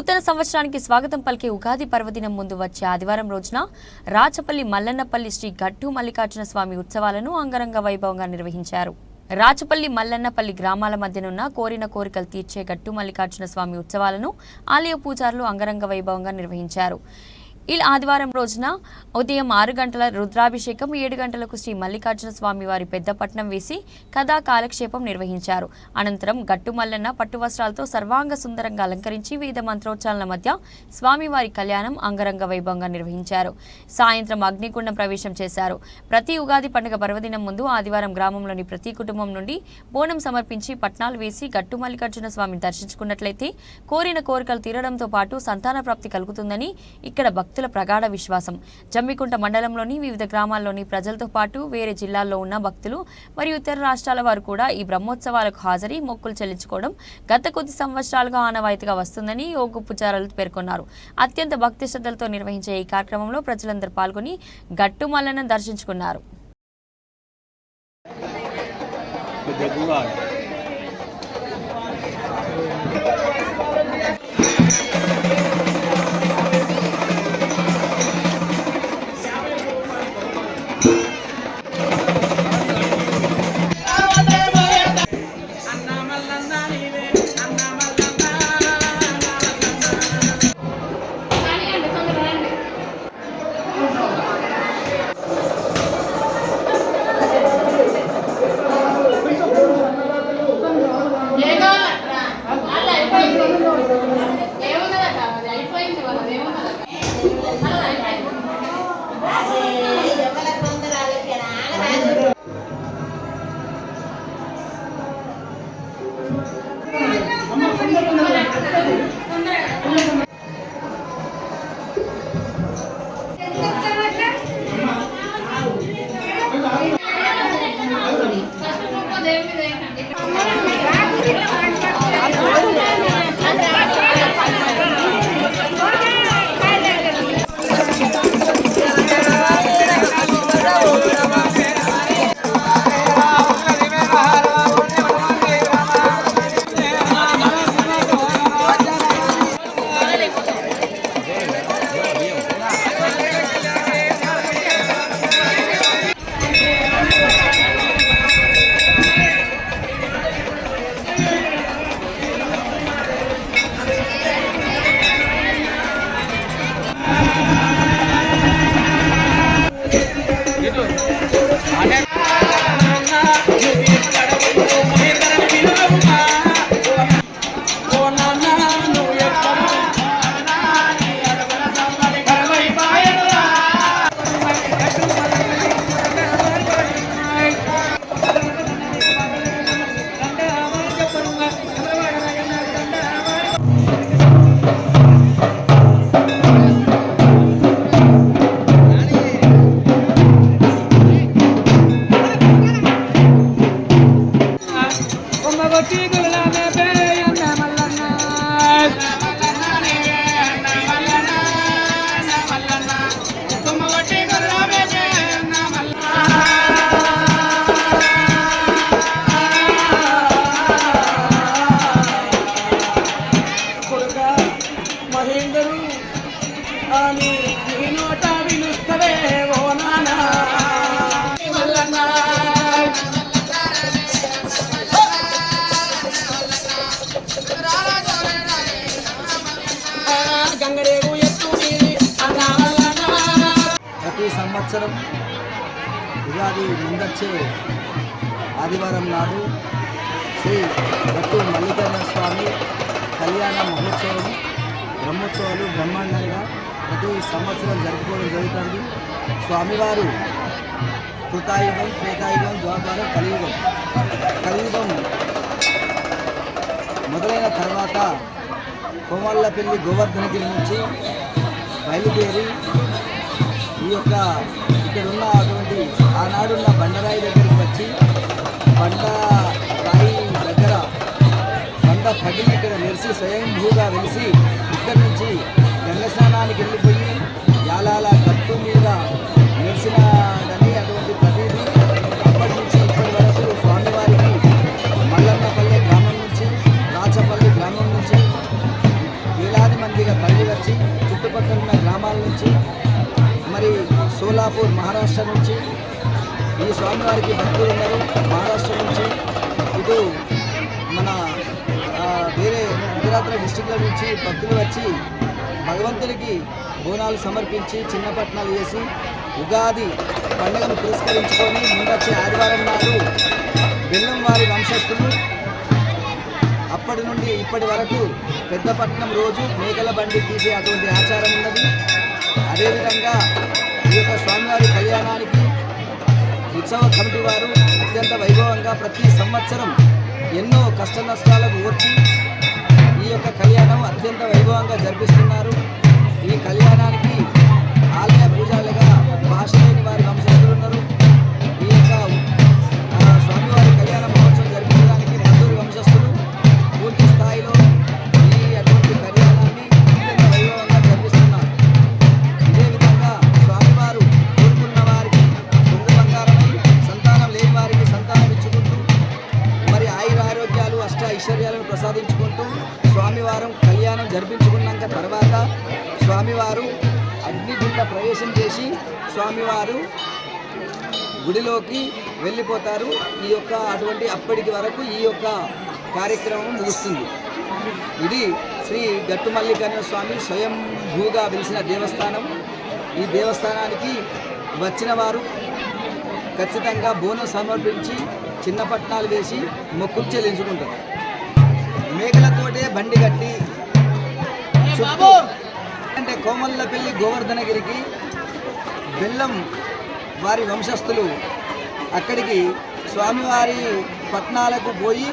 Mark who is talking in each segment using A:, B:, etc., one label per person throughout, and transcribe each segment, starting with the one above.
A: నూతన సంవత్సరానికి స్వాగతం పలికే ఉగాది పర్వదినం ముందు వచ్చే ఆదివారం రోజున రాచపల్లి మల్లన్నపల్లి శ్రీ గట్టు మల్లికార్జున స్వామి ఉత్సవాలను అంగరంగ వైభవంగా నిర్వహించారు. రాచపల్లి మల్లన్నపల్లి గ్రామాల మధ్యనున్న కోరిన కోరికలు తీర్చే గట్టు మల్లికార్జున స్వామి ఉత్సవాలను ఆలయ పూజారులు అంగరంగ వైభవంగా నిర్వహించారు. ఇలా ఆదివారం రోజున ఉదయం ఆరు గంటల రుద్రాభిషేకం ఏడు గంటలకు శ్రీ మల్లికార్జున స్వామి వారి పెద్దపట్నం వేసి కథా కాలక్షేపం నిర్వహించారు. అనంతరం గట్టు మల్లన్న పట్టు వస్త్రాలతో సర్వాంగ సుందరంగా అలంకరించి వివిధ మంత్రోచ్చారణల మధ్య స్వామివారి కళ్యాణం అంగరంగ వైభవంగా నిర్వహించారు. సాయంత్రం అగ్నికుండం ప్రవేశం చేశారు. ప్రతి ఉగాది పండుగ పర్వదినం ముందు ఆదివారం గ్రామంలోని ప్రతి కుటుంబం నుండి బోనం సమర్పించి పట్నాలు వేసి గట్టు మల్లికార్జున స్వామిని దర్శించుకున్నట్లయితే కోరిన కోరికలు తీరడంతో పాటు సంతాన ప్రాప్తి కలుగుతుందని ఇక్కడ భక్తులు ప్రగాఢ విశ్వాసం. జమ్మికుంట మండలంలోని వివిధ గ్రామాల్లోని ప్రజలతో పాటు వేరే జిల్లాల్లో ఉన్న భక్తులు మరియు ఇతర రాష్ట్రాల వారు కూడా ఈ బ్రహ్మోత్సవాలకు హాజరీ మొక్కులు చెల్లించుకోవడం గత కొద్ది సంవత్సరాలుగా ఆనవాయితీగా వస్తుందని యోగు పుచారాలు పేర్కొన్నారు. అత్యంత భక్తి శ్రద్ధలతో నిర్వహించే ఈ కార్యక్రమంలో ప్రజలందరూ పాల్గొని గట్టుమల్లను దర్శించుకున్నారు.
B: Thank you. Aquí
C: ప్రతి సంవత్సరం ఉగాది ముందచ్చే ఆదివారం నాడు శ్రీ గట్టు మల్లికార్జున స్వామి కళ్యాణ మహోత్సవం బ్రహ్మోత్సవాలు బ్రహ్మాండంగా ప్రతి సంవత్సరం జరుపుకోవడం జరుగుతుంది. స్వామివారు కృతాయుగం త్రేతాయుగం ద్వాపారం కలియుగం. కలియుగం మొదలైన తర్వాత కోమల్లపల్లి గోవర్ధనగిరి నుంచి బయలుదేరి ఈ యొక్క ఇక్కడ ఉన్న అటువంటి ఆనాడున్న బండరాయి దగ్గరికి వచ్చి బండ రాయి దగ్గర బండ పగిలి ఇక్కడ మెరిసి స్వయంభూగా వెలిసి ఇక్కడి నుంచి గంగ స్నానానికి వెళ్ళిపోయి నుంచి ఈ స్వామివారికి భక్తులు ఉన్నారు మహారాష్ట్ర నుంచి ఇటు మన వేరే గుజరాత్ల డిస్టిక్ల నుంచి భక్తులు వచ్చి భగవంతుడికి బోనాలు సమర్పించి చిన్న పట్టణాలు చేసి ఉగాది పండుగను పురస్కరించుకొని ముందొచ్చే ఆదివారం నాడు బెల్లం వారి వంశస్థులు అప్పటి నుండి ఇప్పటి వరకు పెద్దపట్నం రోజు మేకల బండి తీసే అటువంటి ఆచారం ఉన్నది. అదేవిధంగా ఈ యొక్క స్వామివారి కళ్యాణానికి ఉత్సవ కమిటీ వారు అత్యంత వైభవంగా ప్రతి సంవత్సరం ఎన్నో కష్ట నష్టాలకు ఓర్చి ఈ యొక్క కళ్యాణం అత్యంత వైభవంగా జరిపిస్తుంది అగ్నిగుండ ప్రవేశం చేసి స్వామివారు గుడిలోకి వెళ్ళిపోతారు. ఈ యొక్క అటువంటి అప్పటికి వరకు ఈ యొక్క కార్యక్రమం ముగుస్తుంది. ఇది శ్రీ గట్టు మల్లికార్జున స్వామి స్వయంభూగా వెలిసిన దేవస్థానం. ఈ దేవస్థానానికి వచ్చిన వారు ఖచ్చితంగా బోనం సమర్పించి చిన్న పట్నాలు వేసి మొక్కులు చెల్లించుకుంటారు. మేకలతోటే బండి కట్టి చుట్టూ కోమల్లపల్లి గోవర్ధనగిరికి బెల్లం వారి వంశస్థులు అక్కడికి స్వామివారి పట్నాలకు పోయి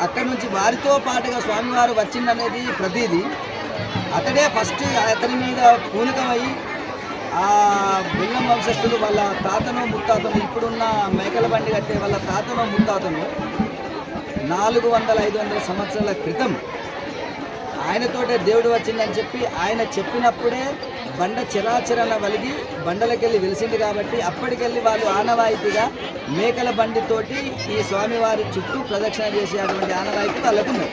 C: అక్కడి నుంచి వారితో పాటుగా స్వామివారు వచ్చిందనేది ప్రతీది. అతడే ఫస్ట్ అతని మీద పూనకమై ఆ బెల్లం వంశస్థులు వాళ్ళ తాతను ముత్తాతను ఇప్పుడున్న మేకల బండి కట్టే వాళ్ళ తాతను ముత్తాతను నాలుగు వందల ఐదు వందల సంవత్సరాల క్రితం ఆయనతోటే దేవుడు వచ్చిందని చెప్పి ఆయన చెప్పినప్పుడే బండ చిరాచరణ వలిగి బండలకెళ్ళి వెలిసింది కాబట్టి అప్పటికెళ్ళి వాళ్ళు ఆనవాయితీగా మేకల బండితోటి ఈ స్వామివారి చుట్టూ ప్రదక్షిణ చేసేటువంటి ఆనవాయితీ వాళ్ళకున్నది